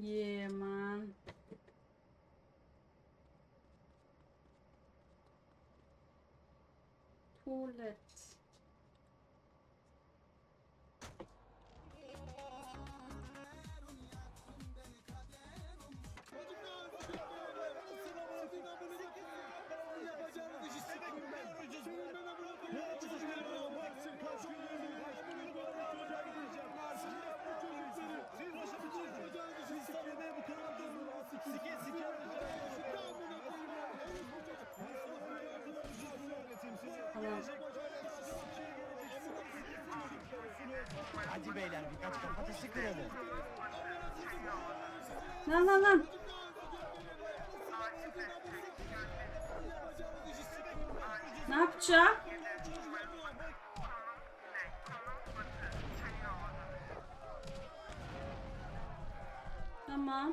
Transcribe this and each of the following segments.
Yeah man. Tuvalet. Hadi beyler birkaç kafatası kıralım. Lan lan lan. Ne yapacağım? Tamam.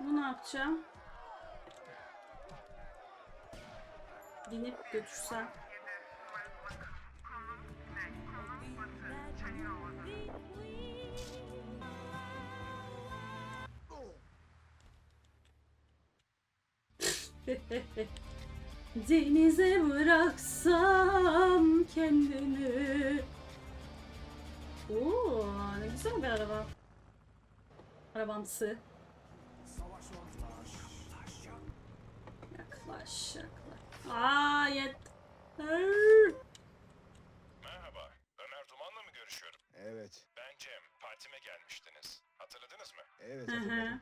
Bunu ne yapacağım? Dinip götürsem. Denize bıraksam kendini. Oo, ne güzel bir araba. Arabamsı. Yaklaş, yaklaş. Aa, yet. Arr. Merhaba, Ömer Duman'la mı görüşüyorum? Evet, Ben Cem, partime gelmiştiniz. Hatırladınız mı? evet Hı hı. hatırladım.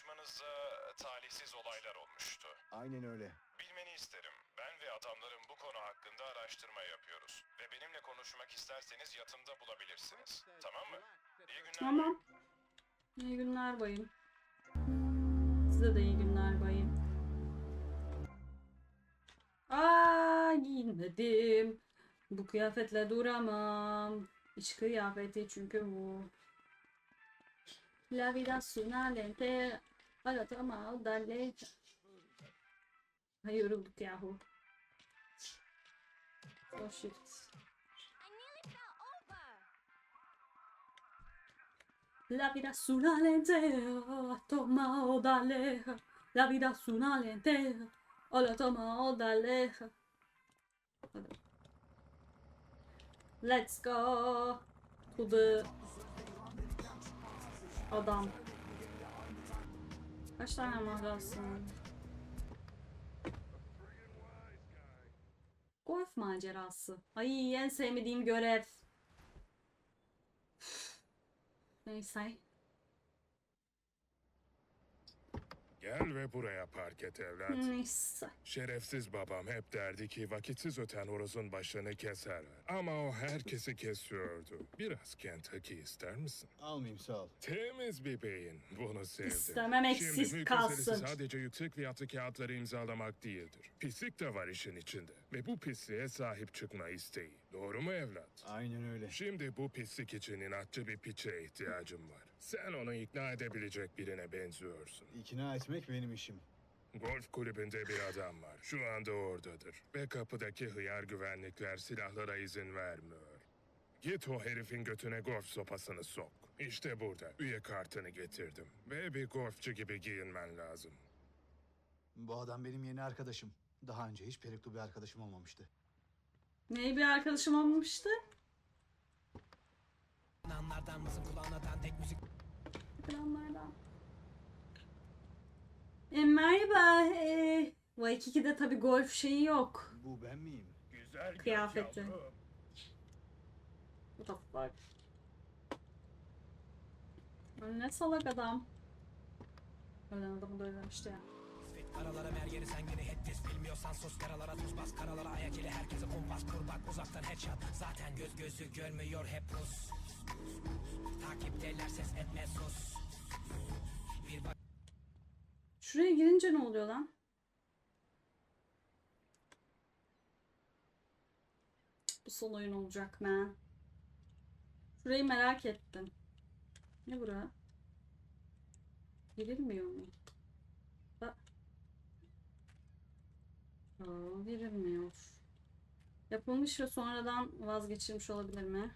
Bey, anlaşmanızda talihsiz olaylar olmuştu. Aynen öyle. Bilmeni isterim. Ben ve adamlarım bu konu hakkında araştırma yapıyoruz. Ve benimle konuşmak isterseniz yatımda bulabilirsiniz. Tamam mı? İyi günler. Tamam. İyi günler bayım. Size de iyi günler bayım. Aa giyinmedim. Bu kıyafetle duramam. İç kıyafeti çünkü bu. La vida es una lente. Para tomar dale. Ay yorulduk yahu. Oh shit. La vida es una lenteja, toma o dale. La vida es una lenteja, o la toma o dale. Hadi. Let's go to the adam. Kaç tane mahrasın? Golf macerası. Ay en sevmediğim görev. Neyse. Gel ve buraya park et evlat. Neyse. Şerefsiz babam hep derdi ki vakitsiz öten horozun başını keser. Ama o herkesi kesiyordu. Biraz Kentucky ister misin? Almayayım sağ ol. Temiz bir beyin. Bunu sevdim. İstemem eksik Şimdi kalsın. sadece yüksek fiyatlı kağıtları imzalamak değildir. Pislik de var işin içinde. Ve bu pisliğe sahip çıkma isteği. Doğru mu evlat? Aynen öyle. Şimdi bu pislik için inatçı bir piçe ihtiyacım var. Sen onu ikna edebilecek birine benziyorsun. İkna etmek benim işim. Golf kulübünde bir adam var. Şu anda oradadır. Ve kapıdaki hıyar güvenlikler silahlara izin vermiyor. Git o herifin götüne golf sopasını sok. İşte burada. Üye kartını getirdim. Ve bir golfçü gibi giyinmen lazım. Bu adam benim yeni arkadaşım. Daha önce hiç peruklu bir arkadaşım olmamıştı. Ney bir arkadaşım olmamıştı? Anlardan mısın kulağına dandik müzik Planlardan. E, merhaba. E, Waikiki'de tabi golf şeyi yok. Bu ben miyim? Güzel Kıyafeti. What the fuck? Lan Ne salak adam. Ölen adamı da özlemişti ya. Karalara ver yeri sen sus karalara tuz bas Karalara ayak ile herkese kumpas kur bak uzaktan headshot Zaten göz gözü görmüyor hep Rus Takipteler ses etme sus Bir bak Şuraya girince ne oluyor lan? Bu son oyun olacak man. Şurayı merak ettim. Ne bura? Girilmiyor mu? Bak. Aa, girilmiyor. Yapılmış ve sonradan vazgeçilmiş olabilir mi?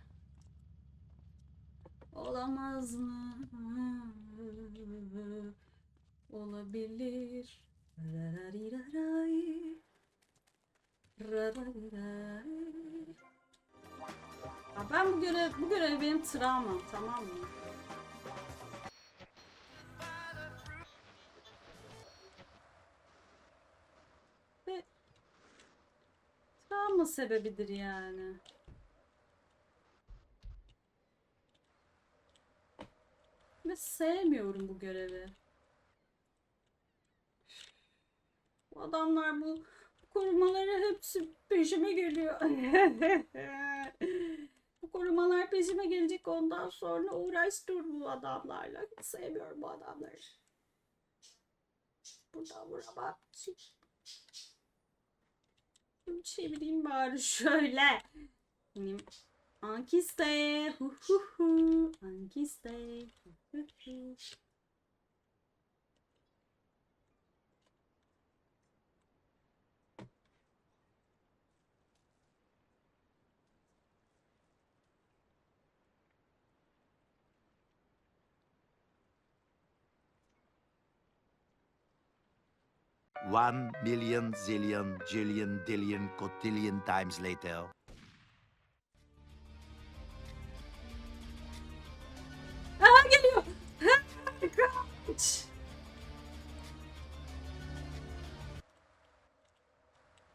Olamaz mı? Olabilir. Ben bu görev, bu görev benim travmam tamam mı? Travma sebebidir yani. Ve sevmiyorum bu görevi. Bu adamlar bu, korumaları hepsi peşime geliyor. bu korumalar peşime gelecek ondan sonra uğraştır bu adamlarla. Sevmiyorum bu adamları. Buradan vuramam. Çevireyim bari şöyle. Ankiste. Hu hu hu. Ankiste. Hu hu hu. One million zillion jillion dillion cotillion times later. Aha geliyor. Kaç.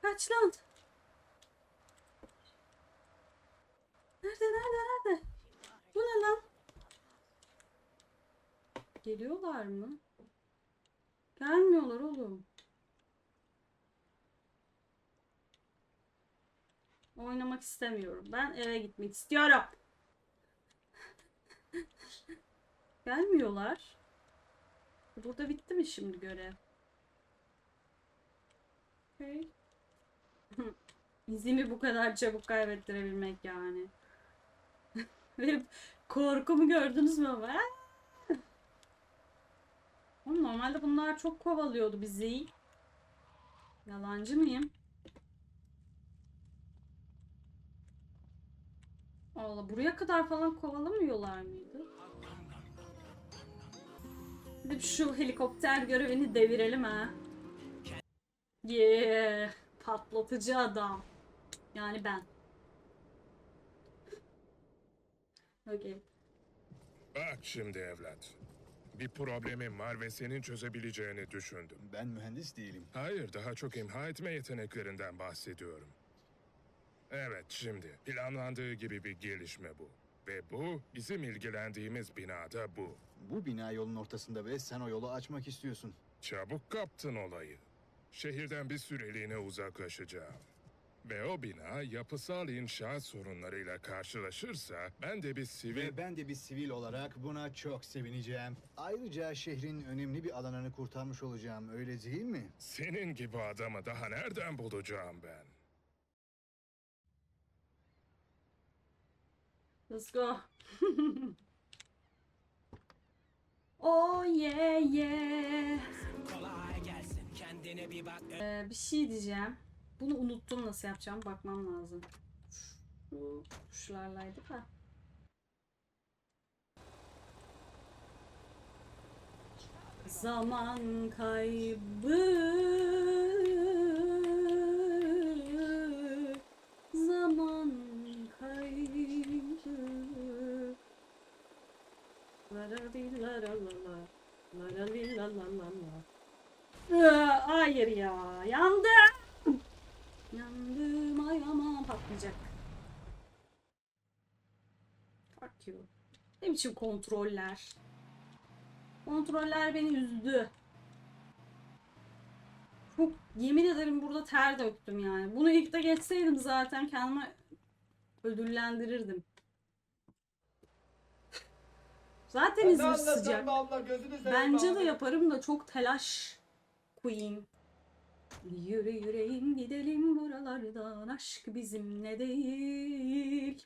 Kaç lan. Nerede nerede nerede? Bu ne lan? Geliyorlar mı? Gelmiyorlar oğlum. Oynamak istemiyorum. Ben eve gitmek istiyorum. Gelmiyorlar. Burada bitti mi şimdi görev? Okay. İzimi bu kadar çabuk kaybettirebilmek yani. Korkumu gördünüz mü ama? Normalde bunlar çok kovalıyordu bizi. Yalancı mıyım? Allah buraya kadar falan kovalamıyorlar mıydı? Gidip şu helikopter görevini devirelim ha. Yeah, patlatıcı adam. Yani ben. Okay. Bak şimdi evlat. Bir problemim var ve senin çözebileceğini düşündüm. Ben mühendis değilim. Hayır, daha çok imha etme yeteneklerinden bahsediyorum. Evet, şimdi planlandığı gibi bir gelişme bu. Ve bu, bizim ilgilendiğimiz binada bu. Bu bina yolun ortasında ve sen o yolu açmak istiyorsun. Çabuk kaptın olayı. Şehirden bir süreliğine uzaklaşacağım. Ve o bina yapısal inşaat sorunlarıyla karşılaşırsa ben de bir sivil... Ve ben de bir sivil olarak buna çok sevineceğim. Ayrıca şehrin önemli bir alanını kurtarmış olacağım, öyle değil mi? Senin gibi adamı daha nereden bulacağım ben? Let's go. oh yeah yeah. Ee, bir şey diyeceğim. Bunu unuttum nasıl yapacağım bakmam lazım. Şu tuşlarlaydı da. Zaman kaybı Zaman kaybı La la li la la la la La la li la la la la Aa, Hayır ya. Yandım. Yandım. Ay aman patlayacak. Fuck you. Ne biçim kontroller? Kontroller beni üzdü. Çok yemin ederim burada ter döktüm yani. Bunu ilk de geçseydim zaten kendime ödüllendirirdim. Zaten İzmir anlatıyorsun sıcak. seveyim Bence de yaparım da çok telaş queen. Yürü yüreğim gidelim buralardan aşk bizimle değil.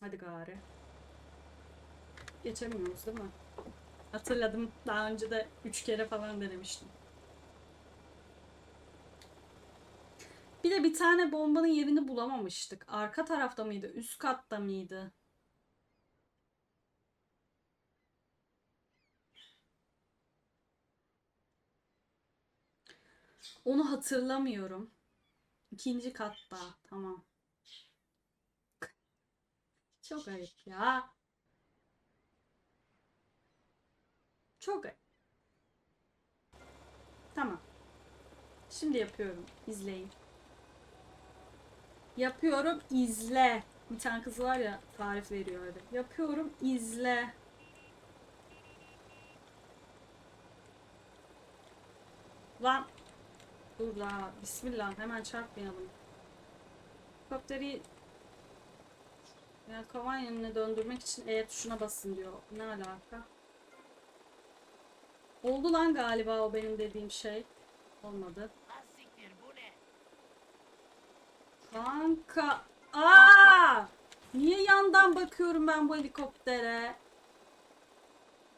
Hadi gari. Geçemiyoruz değil mi? Hatırladım daha önce de üç kere falan denemiştim. Bir de bir tane bombanın yerini bulamamıştık. Arka tarafta mıydı? Üst katta mıydı? Onu hatırlamıyorum. İkinci katta. Tamam. Çok ayıp ya. Çok ayıp. Tamam. Şimdi yapıyorum. İzleyin. Yapıyorum izle. Bir tane kız var ya tarif veriyor öyle. Yapıyorum izle. Lan. Dur la. Bismillah. Hemen çarpmayalım. Helikopteri yani kavan döndürmek için E tuşuna basın diyor. Ne alaka? Oldu lan galiba o benim dediğim şey. Olmadı. Kanka. Aa! Niye yandan bakıyorum ben bu helikoptere?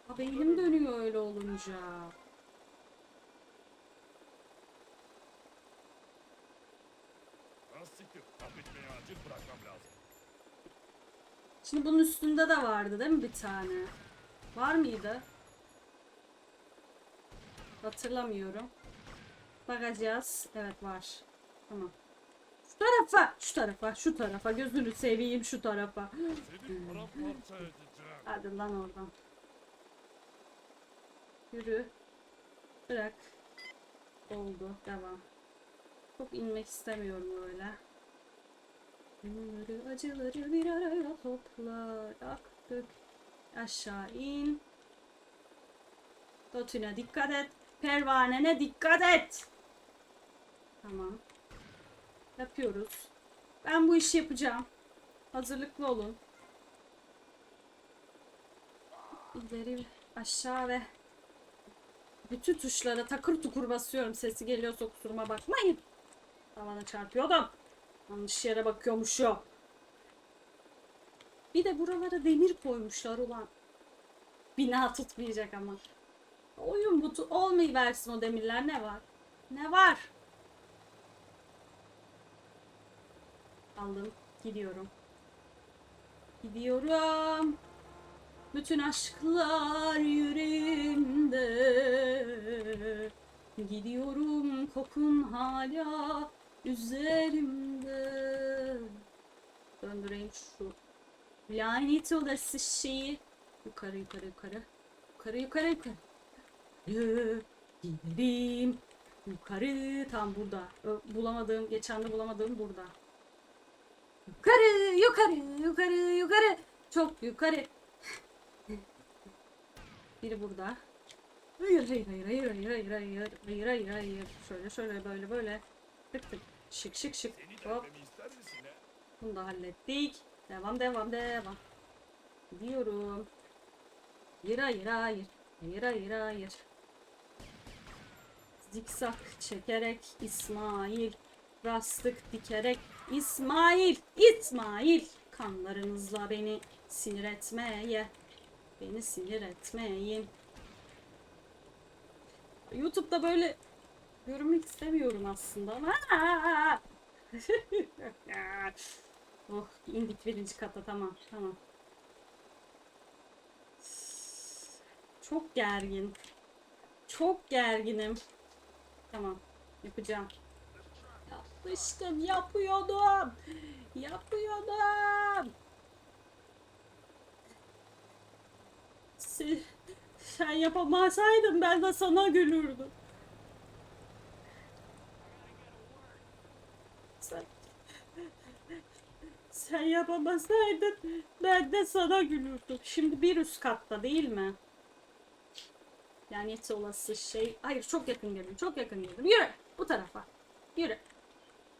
Ha, beynim dönüyor öyle olunca. Şimdi bunun üstünde de vardı değil mi bir tane? Var mıydı? Hatırlamıyorum. Bakacağız. Evet var. Tamam. Şu tarafa, şu tarafa, şu tarafa. Gözünü seveyim şu tarafa. Hadi lan oradan. Yürü. Bırak. Oldu. Devam. Çok inmek istemiyorum öyle. Bunları acıları bir araya toplarak dök. Aşağı in. Dotuna dikkat et. Pervanene dikkat et. Tamam. Yapıyoruz. Ben bu işi yapacağım. Hazırlıklı olun. İleri aşağı ve bütün tuşlara takır tukur basıyorum. Sesi geliyorsa kusuruma bakmayın. Tavana çarpıyordum. Yanlış yere bakıyormuşum. Bir de buralara demir koymuşlar ulan. Bina tutmayacak ama. Oyun butu olmayıversin o demirler ne var? Ne var? Aldım. Gidiyorum. Gidiyorum. Bütün aşklar yüreğimde. Gidiyorum kokun hala üzerimde. Döndüreyim şu lanet olası şeyi. Yukarı yukarı yukarı. Yukarı yukarı yukarı. Yukarı gidelim. Yukarı tam burada. Bulamadığım, geçen de bulamadığım burada. Yukarı, yukarı, yukarı, yukarı. Çok yukarı. Biri burada. Hayır, hayır, hayır, hayır, hayır, hayır, hayır, hayır, hayır, hayır. Şöyle, şöyle, böyle, böyle. Tık tık. Şık, şık, şık. Hop. Bunu da hallettik. Devam, devam, devam. Gidiyorum. Hayır, hayır, hayır. Hayır, hayır, hayır. Zikzak çekerek İsmail. Rastık dikerek İsmail, İsmail. Kanlarınızla beni sinir etmeye. Beni sinir etmeyin. YouTube'da böyle görünmek istemiyorum aslında ama. oh indik birinci kata tamam tamam. Çok gergin. Çok gerginim. Tamam yapacağım. Yapmıştım yapıyordum. Yapıyordum. Sen yapamasaydın ben de sana gülürdüm. Sen, sen yapamasaydın ben de sana gülürdüm. Şimdi bir üst katta değil mi? Yani hiç olası şey. Hayır çok yakın gelin. Çok yakın gelin. Yürü bu tarafa. Yürü.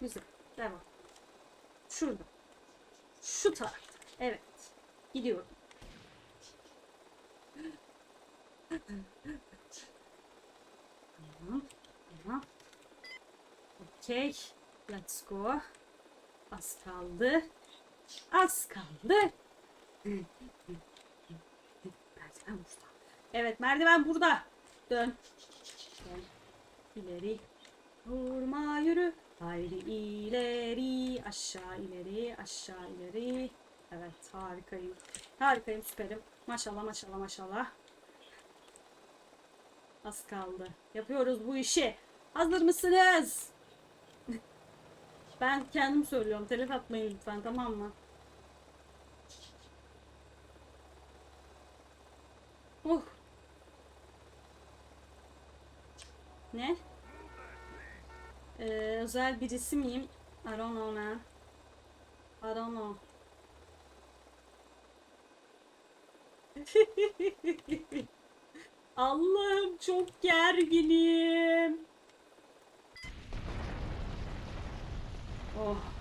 Güzel. Devam. Şurada. Şu tarafta. Evet. Gidiyorum. Okey. Let's go. Az kaldı. Az kaldı. Evet merdiven burada. Dön. Dön. İleri. Vurma yürü. Haydi ileri. Aşağı ileri. Aşağı ileri. Evet harikayım. Harikayım süperim. Maşallah maşallah maşallah. Az kaldı. Yapıyoruz bu işi. Hazır mısınız? ben kendim söylüyorum. Telef atmayın lütfen tamam mı? Ne? Ee, özel birisi miyim? I don't know man. I don't know. Allah'ım çok gerginim. Oh.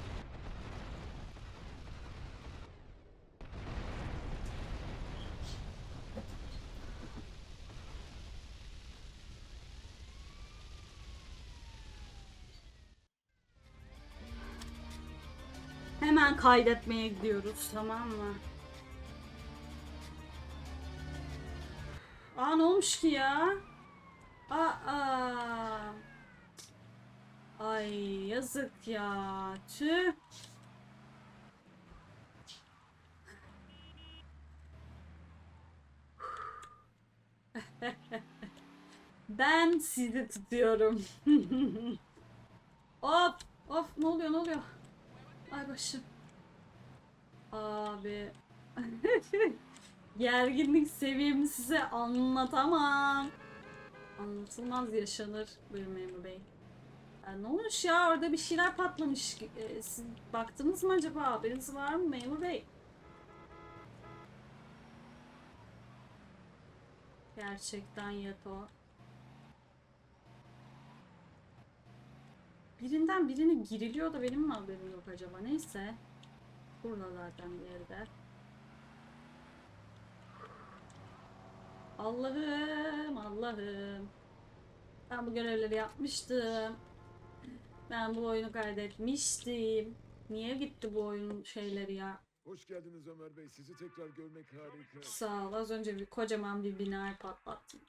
Hemen kaydetmeye gidiyoruz tamam mı? Aa ne olmuş ki ya? Aa. Ay yazık ya. Tüh. Ben sizi tutuyorum. of, of ne oluyor ne oluyor? Ay başım. Abi. Gerginlik seviyemi size anlatamam. Anlatılmaz yaşanır buyurun memur bey. Ya ne olmuş ya orada bir şeyler patlamış. Ee, siz baktınız mı acaba haberiniz var mı memur bey? Gerçekten yato. Birinden birine giriliyor da benim mi haberim yok acaba? Neyse. Bir yerde. Allah'ım Allah'ım. Ben bu görevleri yapmıştım. Ben bu oyunu kaydetmiştim. Niye gitti bu oyun şeyleri ya? Hoş geldiniz Ömer Bey. Sizi tekrar görmek harika. Sağ ol. Az önce bir kocaman bir binayı patlattım.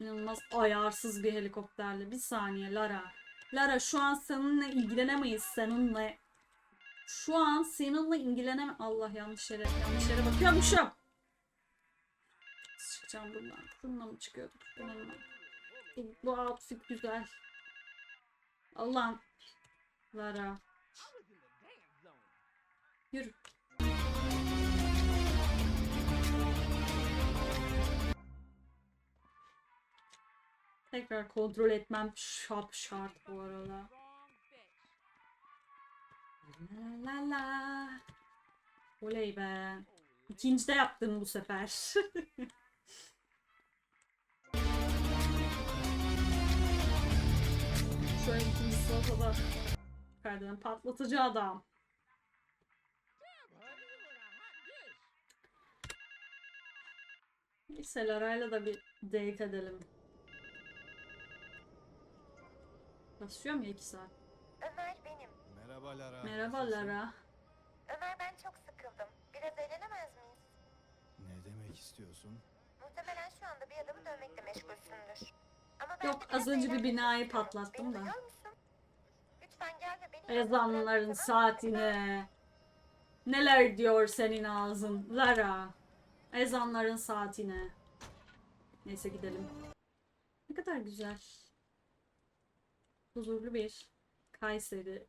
İnanılmaz ayarsız bir helikopterle. Bir saniye Lara. Lara şu an seninle ilgilenemeyiz seninle. Şu an seninle ilgileneme... Allah yanlış yere, yanlış yere bakıyormuşum. Çıkacağım buradan? Bununla mı çıkıyorduk? Bununla? Bu, bu outfit güzel. Allah'ım. Lara. Yürü. Tekrar kontrol etmem şap şart bu arada. La la. Oley be. İkinci de yaptım bu sefer. An ikinci sırada Pardon patlatıcı adam. Neyse Lara'yla da bir date edelim. Basıyorum ya iki saat. Ömer benim. Merhaba Lara. Merhaba? Lara. Ömer ben çok sıkıldım. Biraz eğlenemez miyiz? Ne demek istiyorsun? Muhtemelen şu anda bir adamı dövmekle meşgulsündür. Ama ben Yok de biraz az önce bir eğlenmek binayı istiyorum. patlattım Beni da. duyuyor musun? Lütfen gel ve beni yalnız Ezanların bırak, tamam mı? saatine. Neler diyor senin ağzın Lara. Ezanların saatine. Neyse gidelim. Ne kadar güzel. Huzurlu bir Kayseri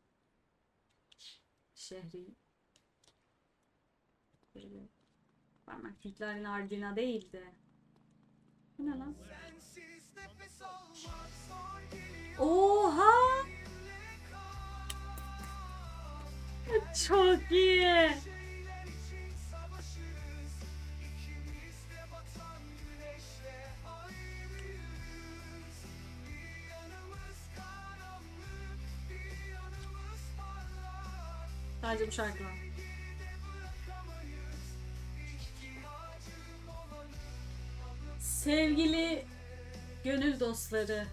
şehri. Böyle parmaklıkların ardına değildi. Bu ne lan? Oha! Çok iyi. Sadece bu şarkı. Sevgili gönül dostları,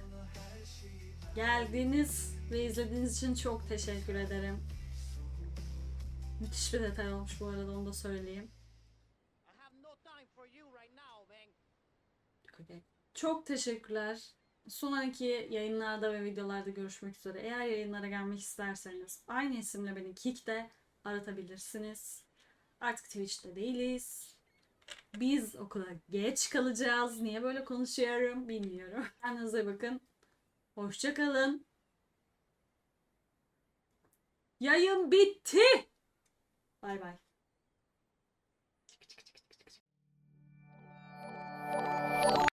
geldiğiniz ve izlediğiniz için çok teşekkür ederim. Müthiş bir detay olmuş bu arada onu da söyleyeyim. Çok teşekkürler. Sonraki yayınlarda ve videolarda görüşmek üzere. Eğer yayınlara gelmek isterseniz aynı isimle beni Kick'te aratabilirsiniz. Artık Twitch'te değiliz. Biz okula geç kalacağız. Niye böyle konuşuyorum bilmiyorum. Kendinize bakın. Hoşçakalın. Yayın bitti. Bay bay.